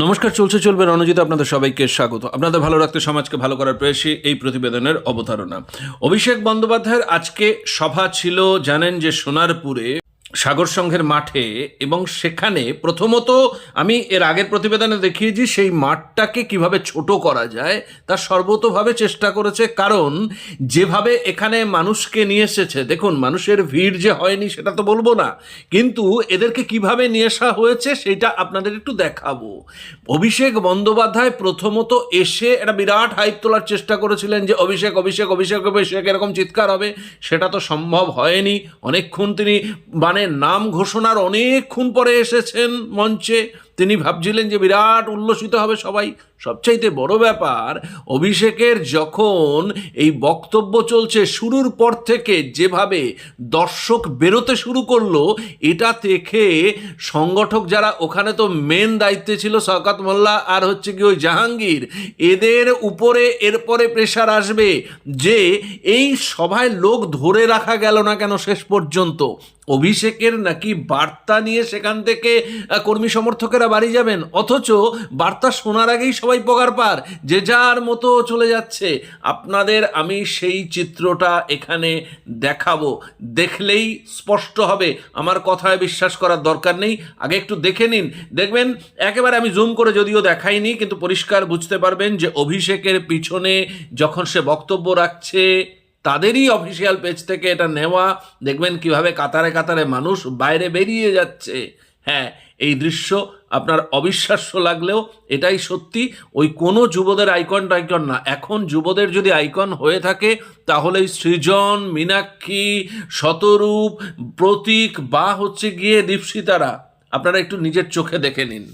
নমস্কার, চলছে, চলবে রণজিৎ, আপনাদের সবাইকে স্বাগত। আপনাদের ভালো রাখতে, সমাজকে ভালো করার প্রয়াসে এই প্রতিবেদনের অবতারণা। অভিষেক বন্দ্যোপাধ্যায়ের আজকে সভা ছিল, জানেন যে সোনারপুরে। সাগর সংঘের মাঠে এবং সেখানে প্রথমত আমি এর আগের প্রতিবেদনে দেখিয়েছি সেই মাঠটাকে কীভাবে ছোট করা যায় তা সর্বতোভাবে চেষ্টা করেছে। কারণ যেভাবে এখানে মানুষকে নিয়ে এসেছে, দেখুন মানুষের ভিড় যে হয়নি সেটা তো বলব না, কিন্তু এদেরকে কীভাবে নিয়ে আসা হয়েছে সেটা আপনাদের একটু দেখাবো। অভিষেক বন্দ্যোপাধ্যায় প্রথমত এসে একটা বিরাট হাইপ তোলার চেষ্টা করেছিলেন যে অভিষেক অভিষেক অভিষেক অভিষেক, এরকম চিৎকার হবে, সেটা তো সম্ভব হয়নি। অনেকক্ষণ তিনি মানে নাম ঘোষণার অনেকক্ষণ পরে এসেছেন মঞ্চে। তিনি ভাবছিলেন যে বিরাট উল্লসিত হবে সবাই। সবচাইতে বড় ব্যাপার, অভিষেকের যখন এই বক্তব্য চলছে শুরুর পর থেকে যেভাবে দর্শক বেরোতে শুরু করল, এটা দেখে সংগঠক যারা ওখানে তো মেন দায়িত্বে ছিল শওকাত মোল্লা আর হচ্ছে কি ওই জাহাঙ্গীর, এদের উপরে এরপরে প্রেশার আসবে যে এই সভায় লোক ধরে রাখা গেল না কেন শেষ পর্যন্ত? অভিষেকের নাকি বার্তা নিয়ে সেখান থেকে কর্মী সমর্থকেরা বাড়ি যাবেন? অথচ বার্তা শোনার আগেই সবাই পগার পার, যে যার মতো চলে যাচ্ছে। আপনাদের আমি সেই চিত্রটা এখানে দেখাবো। দেখলেই স্পষ্ট হবে। আমার কথায় বিশ্বাস করার দরকার নেই। আগে একটু দেখে নিন। দেখবেন, একেবারে আমি জুম করে যদিও দেখাইনি, কিন্তু পরিষ্কার বুঝতে পারবেন যে অভিষেকের পিছনে যখন সে বক্তব্য রাখছে, তাদেরই অফিসিয়াল পেজ থেকে এটা নেওয়া। দেখবেন কীভাবে কাতারে কাতারে মানুষ বাইরে বেরিয়ে যাচ্ছে। হ্যাঁ এই দৃশ্য আপনার অবিশ্বাস্য লাগলেও এটাই সত্যি, ওই কোনো যুবদের আইকন টাইকন না। এখন যুবদের যদি আইকন হয়ে থাকে, তাহলে সৃজন, মীনাক্ষী, শতরূপ, প্রতীক বা হচ্ছে গিয়ে দীপসিতারা আপনারা একটু নিজের চোখে দেখে নিন।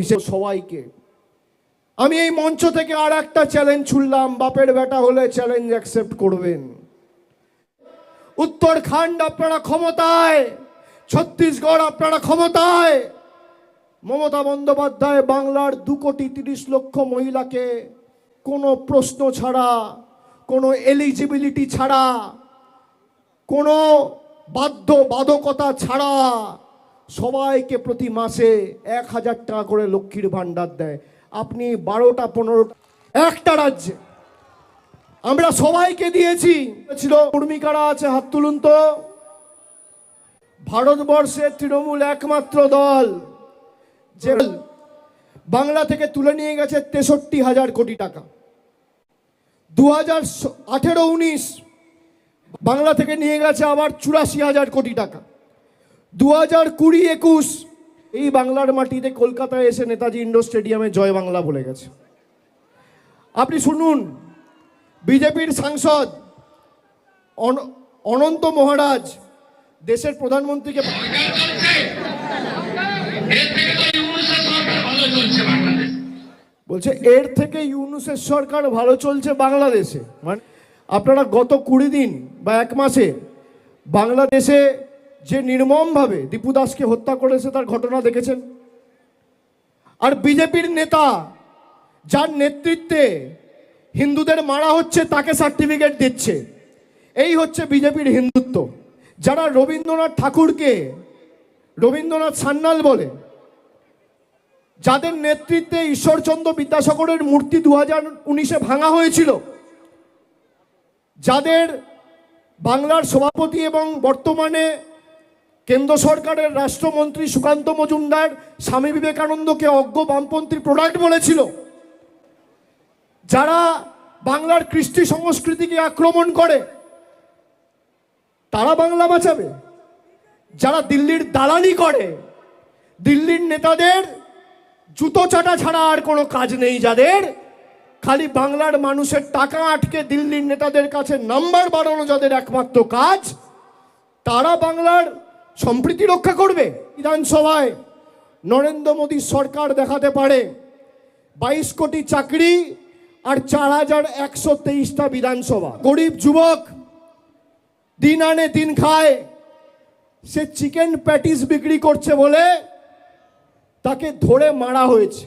হিসেবে সবাইকে। আমি এই মঞ্চ থেকে আর একটা চ্যালেঞ্জ ছুড়লাম, বাপের বেটা হলে চ্যালেঞ্জ অ্যাকসেপ্ট করবেন। উত্তরাখণ্ড আপনারা ক্ষমতায়, ছত্তিশগড় আপনারা ক্ষমতায় মমতা বন্দ্যোপাধ্যায় বাংলার দু কোটি তিরিশ লক্ষ মহিলাকে কোনো প্রশ্ন ছাড়া, কোনো এলিজিবিলিটি ছাড়া, কোনো বাধ্য বাধকতা ছাড়া সবাইকে প্রতি মাসে এক হাজার টাকা করে লক্ষ্মীর ভাণ্ডার দেয়। আপনি বারোটা পনেরোটা একটা রাজ্যে আমরা সবাইকে দিয়েছি। ছিল কর্মিকারা আছে? হাত তুলুন তো। ভারতবর্ষের তৃণমূল একমাত্র দল। যে বাংলা থেকে তুলে নিয়ে গেছে তেষট্টি হাজার কোটি টাকা। দু হাজার আঠেরো উনিশ বাংলা থেকে নিয়ে গেছে আবার চুরাশি হাজার কোটি টাকা। দু হাজার কুড়ি একুশ এই বাংলার মাটিতে কলকাতায় এসে নেতাজি ইন্ডোর স্টেডিয়ামে জয় বাংলা বলে গেছে। আপনি শুনুন, বিজেপির সাংসদ অন- অনন্ত মহারাজ দেশের প্রধানমন্ত্রীকে বলছে, এর থেকে ইউনুসের সরকার ভালো চলছে বাংলাদেশে। মানে আপনারা গত কুড়ি দিন বা এক মাসে বাংলাদেশে যে নির্মমভাবে দীপু দাসকে হত্যা করেছে তার ঘটনা দেখেছেন? আর বিজেপির নেতা যার নেতৃত্বে হিন্দুদের মারা হচ্ছে, তাকে সার্টিফিকেট দিচ্ছে। এই হচ্ছে বিজেপির হিন্দুত্ব। যারা রবীন্দ্রনাথ ঠাকুরকে রবীন্দ্রনাথ সান্যাল বলে যাদের নেতৃত্বে ঈশ্বরচন্দ্র বিদ্যাসাগরের মূর্তি দু হাজার উনিশে ভাঙা হয়েছিল, যাদের বাংলার সভাপতি এবং বর্তমানে কেন্দ্র সরকারের রাষ্ট্রমন্ত্রী সুকান্ত মজুমদার স্বামী বিবেকানন্দকে অজ্ঞ বামপন্থী প্রোডাক্ট বলেছিল, যারা বাংলার কৃষ্টি সংস্কৃতিকে আক্রমণ করে, তারা বাংলা বাঁচাবে। যারা দিল্লির দালালি করে, দিল্লির নেতাদের জুতো চাটা ছাড়া আর কোনো কাজ নেই যাদের। খালি বাংলার মানুষের টাকা আটকে দিল্লির নেতাদের কাছে নাম্বার বাড়ানো যাদের একমাত্র কাজ, তারা বাংলার সম্প্রীতি রক্ষা করবে বিধানসভায়। নরেন্দ্র মোদী সরকার দেখাতে পারে। বাইশ কোটি চাকরি আর চার হাজার একশো তেইশটা বিধানসভা। গরিব যুবক, দিন আনে দিন খায়। সে চিকেন প্যাটিস বিক্রি করছে বলে তাকে ধরে মারা হয়েছে।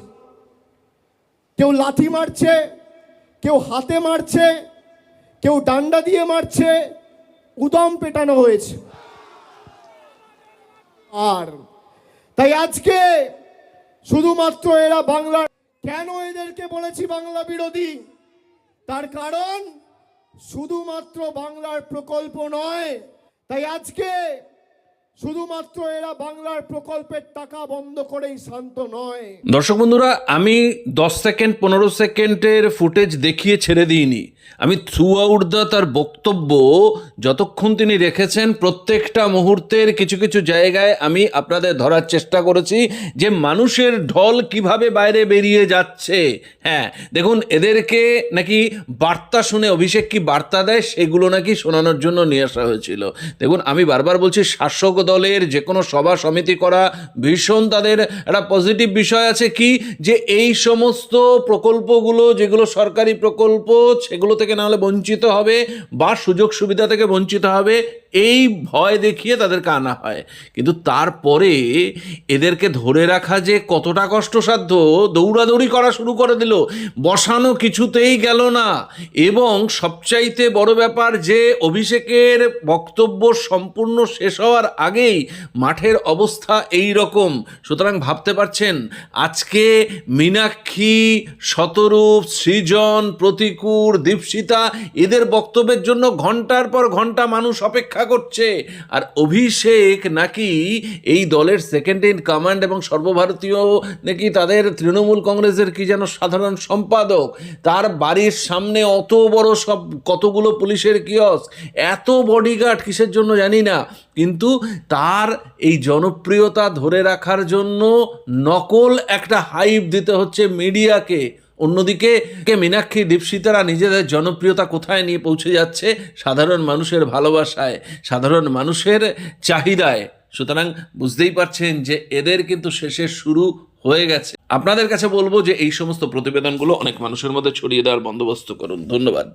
কেউ লাথি মারছে, কেউ হাতে মারছে, কেউ ডান্ডা দিয়ে মারছে, উদম পেটানো হয়েছে। আর তাই আজকে শুধুমাত্র এরা বাংলার কেন এদেরকে বলেছি বাংলা বিরোধী? তার কারণ শুধুমাত্র বাংলার প্রকল্প নয়, তাই আজকে শুধুমাত্র এরা বাংলার প্রকল্পের টাকা বন্ধ করেই শান্ত নয়। দর্শক বন্ধুরা, আমি দশ সেকেন্ড, পনেরো সেকেন্ডের ফুটেজ দেখিয়ে ছেড়ে দিইনি। আমি থ্রু আউট দ্য তার বক্তব্য যতক্ষণ তিনি রেখেছেন, প্রত্যেকটা মুহূর্তের কিছু কিছু জায়গায় আমি আপনাদের ধরার চেষ্টা করেছি যে মানুষের ঢল কীভাবে বাইরে বেরিয়ে যাচ্ছে। হ্যাঁ দেখুন, এদেরকে নাকি বার্তা শুনে অভিষেক কি বার্তা দেয়, সেগুলো নাকি শোনানোর জন্য নিয়ে আসা হয়েছিল। দেখুন, আমি বারবার বলছি, শাসক দলের যে কোনো সভা সমিতি করা ভীষণ তাদের একটা পজিটিভ বিষয় আছে কি? যে এই সমস্ত প্রকল্পগুলো যেগুলো সরকারি প্রকল্প, সেগুলো থেকে নাহলে বঞ্চিত হবে বা সুযোগ সুবিধা থেকে বঞ্চিত হবে এই ভয় দেখিয়ে তাদেরকে আনা হয়। কিন্তু তারপরে এদেরকে ধরে রাখা যে কতটা কষ্টসাধ্য, দৌড়াদৌড়ি করা শুরু করে দিল। বসানো কিছুতেই গেল না। এবং সবচাইতে বড় ব্যাপার যে অভিষেকের বক্তব্য সম্পূর্ণ শেষ হওয়ার আগেই মাঠের অবস্থা এই রকম। সুতরাং ভাবতে পারছেন, আজকে মীনাক্ষী, শতরূপ, সৃজন, প্রতিকূর, দীপশিতা, এদের বক্তব্যের জন্য ঘণ্টার পর ঘণ্টা মানুষ অপেক্ষা করছে। আর অভিষেক নাকি এই দলের সেকেন্ড ইন কমান্ড এবং সর্বভারতীয় নাকি তাদের তৃণমূল কংগ্রেসের কি যেন সাধারণ সম্পাদক। তার বাড়ির সামনে অত বড় সব কতগুলো পুলিশের কিয়স এত বডিগার্ড কিসের জন্য জানি না। কিন্তু তার এই জনপ্রিয়তা ধরে রাখার জন্য নকল একটা হাইপ দিতে হচ্ছে মিডিয়াকে অন্যদিকে কে মীনাক্ষী দীপশিতারা নিজেদের জনপ্রিয়তা কোথায় নিয়ে পৌঁছে যাচ্ছে? সাধারণ মানুষের ভালোবাসায়, সাধারণ মানুষের চাহিদায়। সুতরাং বুঝতেই পারছেন যে এদের কিন্তু শেষের শুরু হয়ে গেছে। আপনাদের কাছে বলব যে এই সমস্ত প্রতিবেদনগুলো অনেক মানুষের মধ্যে ছড়িয়ে দেওয়ার বন্দোবস্ত করুন। ধন্যবাদ।